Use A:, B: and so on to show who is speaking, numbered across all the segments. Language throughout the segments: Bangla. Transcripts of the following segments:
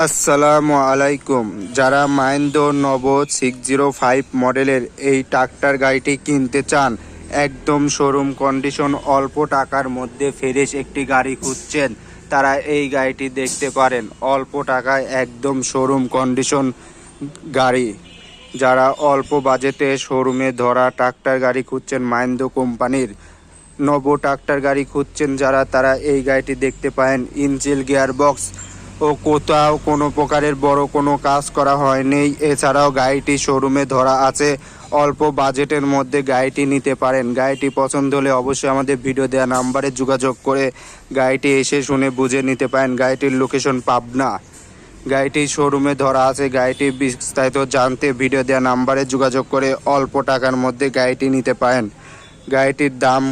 A: আসসালামু আলাইকুম। যারা মাইন্ডো নব সিক্স জিরো ফাইভ মডেলের এই ট্রাক্টর গাড়িটি কিনতে চান, একদম শোরুম কন্ডিশন অল্প টাকার মধ্যে ফ্রেশ একটি গাড়ি খুঁজছেন, তারা এই গাড়িটি দেখতে পারেন। অল্প টাকায় একদম শোরুম কন্ডিশন গাড়ি। যারা অল্প বাজেটে শোরুমে ধরা ট্রাক্টর গাড়ি খুঁজছেন মাইন্ডো কোম্পানির নব ট্রাক্টর গাড়ি খুঁজছেন যারা, তারা এই গাড়িটি দেখতে পারেন। ইঞ্জিল গিয়ার বক্স ও কোথাও কোনো প্রকারের বড় কোনো কাজ করা হয়নি। এছাড়াও গাড়িটি শোরুমে ধরা আছে। অল্প বাজেটের মধ্যে গাড়িটি নিতে পারেন। গাড়িটি পছন্দ হলে অবশ্যই আমাদের ভিডিও দেওয়া নাম্বারে যোগাযোগ করে গাড়িটি এসে শুনে বুঝে নিতে পারেন। গাড়িটির লোকেশন পাবনা। গাড়িটি শোরুমে ধরা আছে। গাড়িটি বিস্তারিত জানতে ভিডিও দেওয়া নাম্বারে যোগাযোগ করে অল্প টাকার মধ্যে গাড়িটি নিতে পারেন। গাড়িটির দাম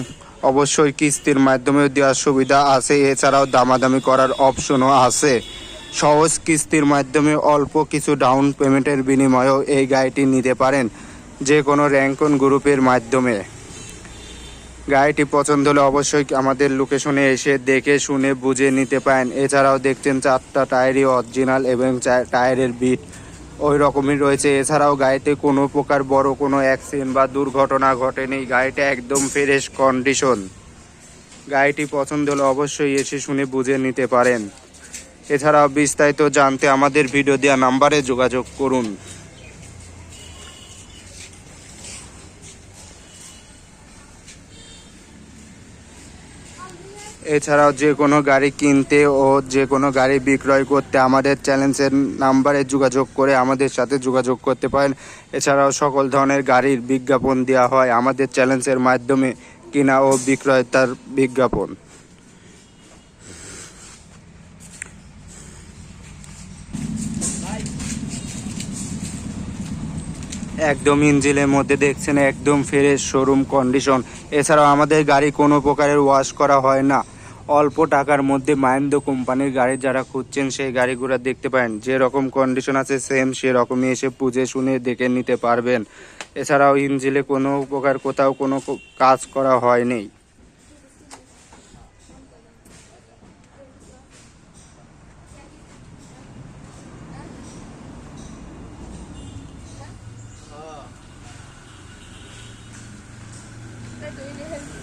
A: অবশ্যই কিস্তির মাধ্যমে দেওয়ার সুবিধা আছে। এছাড়াও দামাদামি করার অপশনও আছে। সহজ কিস্তির মাধ্যমে অল্প কিছু ডাউন পেমেন্টের বিনিময়েও এই গাড়িটি নিতে পারেন যে কোনো র্যাঙ্কন গ্রুপের মাধ্যমে। গাড়িটি পছন্দ হলে অবশ্যই আমাদের লোকেশনে এসে দেখে শুনে বুঝে নিতে পারেন। এছাড়াও দেখছেন চারটা টায়ারই অরিজিনাল এবং টায়ারের বিট ওই রকমই রয়েছে। এছাড়াও গাড়িতে কোনো প্রকার বড় কোনো অ্যাক্সিডেন্ট বা দুর্ঘটনা ঘটেনি। গাড়িটা একদম ফ্রেশ কন্ডিশন। গাড়িটি পছন্দ হলে অবশ্যই এসে শুনে বুঝে নিতে পারেন। এছাড়াও বিস্তারিত জানতে আমাদের ভিডিও দেওয়া নাম্বারে যোগাযোগ করুন। এছাড়াও যে কোনো গাড়ি কিনতে ও যে কোনো গাড়ি বিক্রয় করতে আমাদের চ্যালেঞ্জের নাম্বারে যোগাযোগ করে আমাদের সাথে যোগাযোগ করতে পারেন। এছাড়াও সকল ধরনের গাড়ির বিজ্ঞাপন দেওয়া হয় আমাদের চ্যালেঞ্জের মাধ্যমে কিনা ও বিক্রয়তার বিজ্ঞাপন। একদম ইঞ্জিলের মধ্যে দেখছেন একদম ফ্রেশ শোরুম কন্ডিশন এছাড়াও আমাদের গাড়ি কোনো প্রকারের ওয়াশ করা হয় না। অল্প টাকার মধ্যে মাহেন্দ্র কোম্পানির গাড়ি যারা খুঁজছেন, সেই গাড়িগুলো দেখতে পারেন। যে রকম কন্ডিশন আছে সেম সেরকমই এসে পুজে শুনে দেখে নিতে পারবেন। এছাড়াও ইঞ্জিলে কোনো প্রকার কোথাও কোনো কাজ করা হয়নি। Túi.